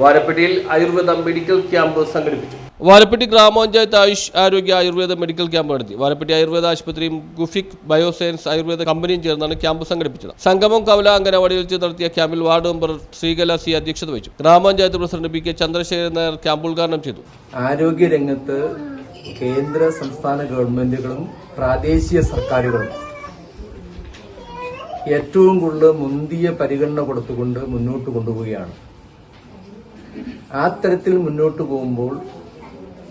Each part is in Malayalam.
വാരപ്പെട്ടിയിൽ ആയുർവേദ മെഡിക്കൽ ക്യാമ്പ് സംഘടിപ്പിച്ചു. വാരപ്പെട്ടി ഗ്രാമപഞ്ചായത്ത് ആയുഷ് ആരോഗ്യ ആയുർവേദ മെഡിക്കൽ ക്യാമ്പ് നടത്തി. വാരപ്പെട്ടി ആയുർവേദ ആശുപത്രിയും ഗുഫിക് ബയോസയൻസ് ആയുർവേദ കമ്പനിയും ചേർന്നാണ് ക്യാമ്പ് സംഘടിപ്പിച്ചത്. സംഗമം കവല അംഗനവാടിയിൽ വെച്ച് നടത്തിയ ക്യാമ്പിൽ വാർഡ് മെമ്പർ ശ്രീകല സി അധ്യക്ഷത വഹിച്ചു. ഗ്രാമപഞ്ചായത്ത് president P K Chandrasekharan Nair camp ഉദ്ഘാടനം ചെയ്തു. ആരോഗ്യ രംഗത്ത് കേന്ദ്ര സംസ്ഥാന ഗവൺമെന്റുകളും പ്രാദേശിക സർക്കാരുകളും ഏറ്റവും കൂടുതൽ മുന്തിയ പരിഗണന കൊടുത്തുകൊണ്ട് മുന്നോട്ട് കൊണ്ടുപോവുകയാണ്. ആ തരത്തിൽ മുന്നോട്ട് പോകുമ്പോൾ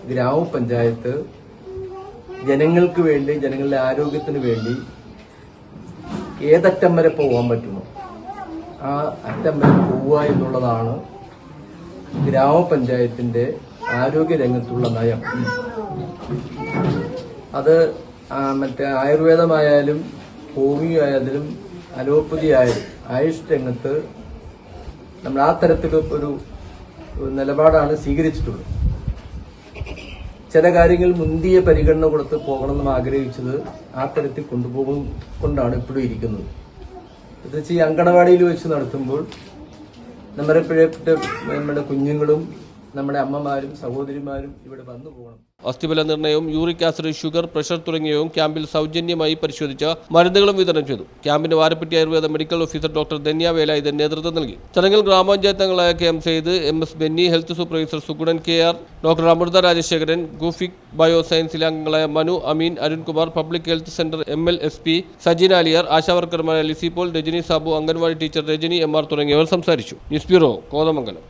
ഗ്രാമപഞ്ചായത്ത് ജനങ്ങൾക്ക് വേണ്ടി ജനങ്ങളുടെ ആരോഗ്യത്തിന് വേണ്ടി ഏതറ്റം വരെ പോകാൻ പറ്റുമോ? ആ അറ്റം വരെ പോവുക എന്നുള്ളതാണ് ഗ്രാമപഞ്ചായത്തിന്റെ ആരോഗ്യരംഗത്തുള്ള നയം. അത് മറ്റേ ആയുർവേദമായാലും ഹോമിയോ ആയാലും അലോപ്പതി ആയാലും ആയുഷ് രംഗത്ത് നമ്മൾ ആ തരത്തിൽ ഒരു നിലപാടാണ് സ്വീകരിച്ചിട്ടുള്ളത്. ചില കാര്യങ്ങൾ മുന്തിയ പരിഗണന കൊടുത്ത് പോകണമെന്ന് ആഗ്രഹിച്ചത് ആ തരത്തിൽ കൊണ്ടുപോകും കൊണ്ടാണ് ഇപ്പോഴും ഇരിക്കുന്നത്. വെച്ചാൽ ഈ അങ്കണവാടിയിൽ വെച്ച് നടത്തുമ്പോൾ നമ്മുടെ നമ്മുടെ കുഞ്ഞുങ്ങളും നമ്മുടെ അമ്മമാരും സഹോദരിമാരും ഇവിടെ വന്നു പോകണം. അസ്ഥിബല നിർണയവും യൂറിക് ആസിഡ് ഷുഗർ പ്രഷർ തുടങ്ങിയവയും ക്യാമ്പിൽ സൗജന്യമായി പരിശോധിച്ച മരുന്നുകളും വിതരണം ചെയ്തു. ക്യാമ്പിന് Varappetty Ayurveda medical officer doctor Dhanya Velayudhan നേതൃത്വം നൽകി. ചടങ്ങിൽ ഗ്രാമപഞ്ചായത്ത് അംഗങ്ങളായ K M Syed M S Benny health supervisor Sugunan K R doctor Amritha Rajasekharan Gufic bio സയൻസിലെ അംഗങ്ങളായ Manu Ameen Arunkumar public health centre M L S P Sajin Aliyar ആശാവർക്കർമാരായ Lissy Paul Rajani Sabu anganwadi teacher Rajani M R തുടങ്ങിയവർ സംസാരിച്ചു. News bureau Kothamangalam.